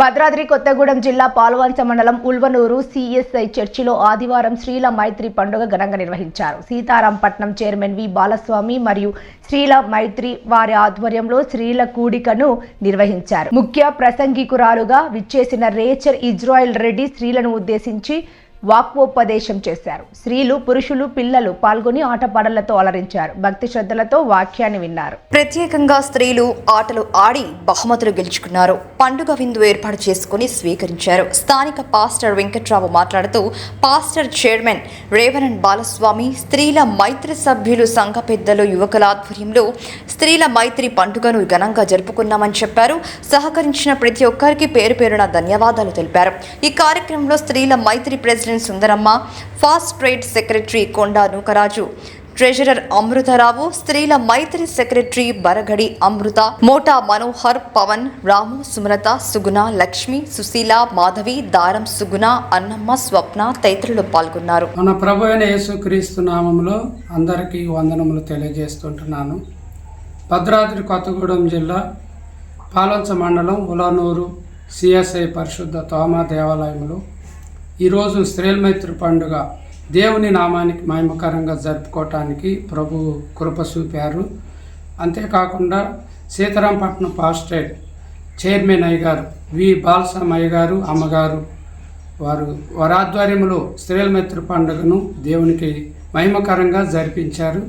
భద్రాద్రి కొత్తగూడెం జిల్లా పాల్వంచ మండలం ఉల్వనూరు సిఎస్ఐ చర్చిలో ఆదివారం శ్రీల మైత్రి పండుగ ఘనంగా నిర్వహించారు. సీతారాంపట్నం చైర్మన్ వి బాలస్వామి మరియు శ్రీల మైత్రి వారి ఆధ్వర్యంలో శ్రీల కూడికను నిర్వహించారు. ముఖ్య ప్రసంగికురాలుగా విచ్చేసిన రేచర్ ఇజ్రాయిల్ రెడ్డి స్త్రీలను ఉద్దేశించి వాక్వోపదేశం చేశారు. స్త్రీలు పురుషులు పిల్లలు పాల్గొని ఆటపాటలతో అలరించారు. భక్తి శ్రద్ధలతో వాక్యాన్ని విన్నారు. ప్రత్యేకంగా స్త్రీలు ఆటలు ఆడి బహుమతులు గెలుచుకున్నారు. పండుగ విందు ఏర్పాటు చేసుకుని స్వీకరించారు. స్థానిక పాస్టర్ వెంకట్రావు మాట్లాడుతూ పాస్టర్ చైర్మన్ రేవణన్ బాలస్వామి స్త్రీల మైత్రి సభ్యులు సంఘ పెద్దలు యువకుల ఆధ్వర్యంలో స్త్రీల మైత్రి పండుగను ఘనంగా జరుపుకున్నామని చెప్పారు. సహకరించిన ప్రతి ఒక్కరికి పేరు పేరున ధన్యవాదాలు తెలిపారు. ఈ కార్యక్రమంలో స్త్రీల మైత్రి president Sundaramma fast trade secretary Konda Nookaraju treasurer Amrutharao స్త్రీల మైత్రి సెక్రటరీ బరగడి అమృత మోటా మనోహర్ పవన్ రాము సుమలత సుగుణ లక్ష్మి సుశీల మాధవి దారం సుగుణ అన్నమ్మ స్వప్న తదితరులు పాల్గొన్నారు. మన ప్రభు అయిన యేసుక్రీస్తు నామంలో అందరికీ వందనములు తెలియజేస్తుంటున్నాను. భద్రాద్రి కొత్తగూడెం జిల్లా పాలంచ మండలం ఉలనూరు సిఎస్ఐ పరిశుద్ధ తోమా దేవాలయంలో ఈరోజు శ్రీల్మైత్రి పండుగ దేవుని నామానికి మహిమకరంగా జరుపుకోవటానికి ప్రభు కృప చూపారు. అంతేకాకుండా సీతారాంపట్నం పాస్టేట్ చైర్మన్ అయ్యగారు వి బాలస్వామి అయ్యగారు అమ్మగారు వారు వారి ఆధ్వర్యంలో స్త్రీల పండుగను దేవునికి మహిమకరంగా జరిపించారు.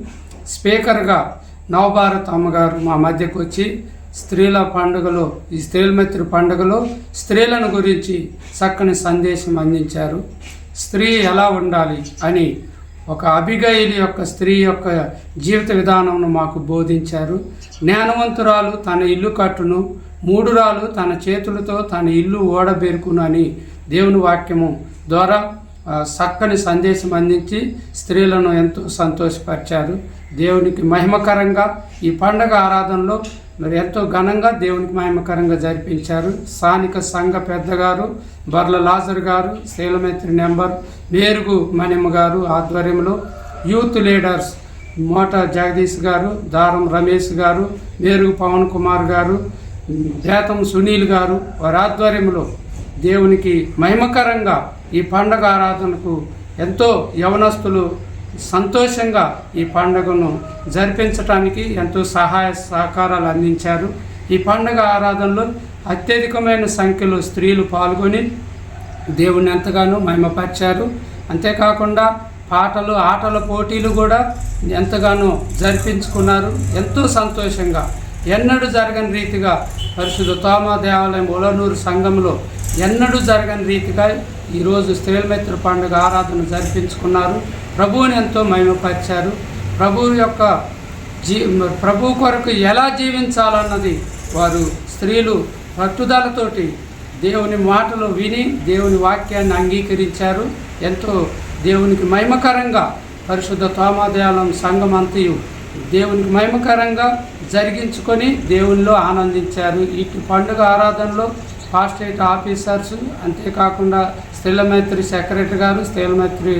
స్పీకర్గా నవభారత్ అమ్మగారు మా మధ్యకు వచ్చి స్త్రీల పండుగలో ఈ స్త్రీల మిత్ర పండుగలో స్త్రీలను గురించి చక్కని సందేశం అందించారు. స్త్రీ ఎలా ఉండాలి అని ఒక అభిగయుని యొక్క స్త్రీ యొక్క జీవిత విధానంను మాకు బోధించారు. జ్ఞానవంతురాలు తన ఇల్లు కట్టును మూడురాలు తన చేతులతో తన ఇల్లు ఓడబెరుకును అని దేవుని వాక్యము ద్వారా చక్కని సందేశం అందించి స్త్రీలను ఎంతో సంతోషపరిచారు. దేవునికి మహిమకరంగా ఈ పండగ ఆరాధనలో మరి ఎంతో ఘనంగా దేవునికి మహిమకరంగా జరిపించారు. స్థానిక సంఘ పెద్దగారు బర్ల లాజర్ గారు శీలమైత్రి నెంబర్ మేరుగు మణిమ్మ గారు ఆధ్వర్యంలో యూత్ లీడర్స్ మోటా జగదీష్ గారు దారం రమేష్ గారు మేరుగు పవన్ కుమార్ గారు దేతం సునీల్ గారు వారి ఆధ్వర్యంలో దేవునికి మహిమకరంగా ఈ పండగ ఆరాధనకు ఎంతో యవనస్తులు సంతోషంగా ఈ పండుగను జరిపించటానికి ఎంతో సహాయ సహకారాలు అందించారు. ఈ పండుగ ఆరాధనలో అత్యధికమైన సంఖ్యలో స్త్రీలు పాల్గొని దేవుని ఎంతగానో మహిమపరిచారు. అంతేకాకుండా పాటలు ఆటల పోటీలు కూడా ఎంతగానో జరిపించుకున్నారు. ఎంతో సంతోషంగా ఎన్నడూ జరగని రీతిగా పరిశుద్ధ తోమ దేవాలయం ఉలనూరు సంఘంలో ఎన్నడూ జరగని రీతిగా ఈరోజు స్త్రీలమిత్ర పండుగ ఆరాధన జరిపించుకున్నారు. ప్రభువుని ఎంతో మహిమపరిచారు. ప్రభువు యొక్క జీ ప్రభు కొరకు ఎలా జీవించాలన్నది వారు స్త్రీలు పట్టుదలతోటి దేవుని మాటలు విని దేవుని వాక్యాన్ని అంగీకరించారు. ఎంతో దేవునికి మహిమకరంగా పరిశుద్ధ తోమాదేవాలయం సంఘం అంతయు దేవునికి మహిమకరంగా జరిగించుకొని దేవునిలో ఆనందించారు. ఈ పండుగ ఆరాధనలో ఫాస్టేట్ ఆఫీసర్స్ అంతేకాకుండా స్థిలమైత్రి సెక్రటరీ గారు స్థిలమైత్రి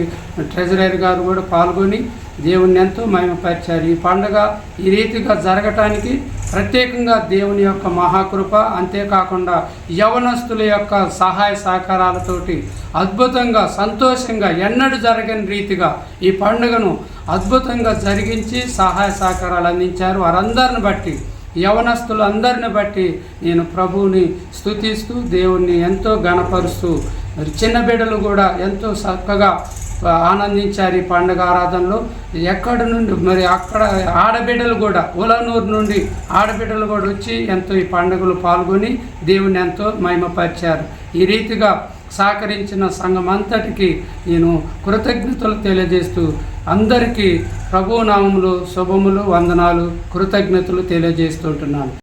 ట్రెజరర్ గారు కూడా పాల్గొని దేవుని ఎంతో మహిమపరిచారు. ఈ పండుగ ఈ రీతిగా జరగటానికి ప్రత్యేకంగా దేవుని యొక్క మహాకృప అంతేకాకుండా యవనస్తుల యొక్క సహాయ సహకారాలతోటి అద్భుతంగా సంతోషంగా ఎన్నడూ జరగని రీతిగా ఈ పండుగను అద్భుతంగా జరిగించి సహాయ సహకారాలు అందించారు. వారందరిని బట్టి యవనస్తులందరిని బట్టి నేను ప్రభువుని స్తుతిస్తూ దేవుణ్ణి ఎంతో గణపరుస్తూ మరి చిన్న బిడ్డలు కూడా ఎంతో చక్కగా ఆనందించారు ఈ పండుగ ఆరాధనలో. ఎక్కడి నుండి మరి అక్కడ ఆడబిడ్డలు కూడా ఉలనూరు నుండి ఆడబిడ్డలు కూడా వచ్చి ఎంతో ఈ పండుగలు పాల్గొని దేవుని ఎంతో మహిమపరిచారు. ఈ రీతిగా సహకరించిన సంఘం అంతటికి నేను కృతజ్ఞతలు తెలియజేస్తూ అందరికీ ప్రభునామములు శుభములు వందనాలు కృతజ్ఞతలు తెలియజేస్తుంటున్నాను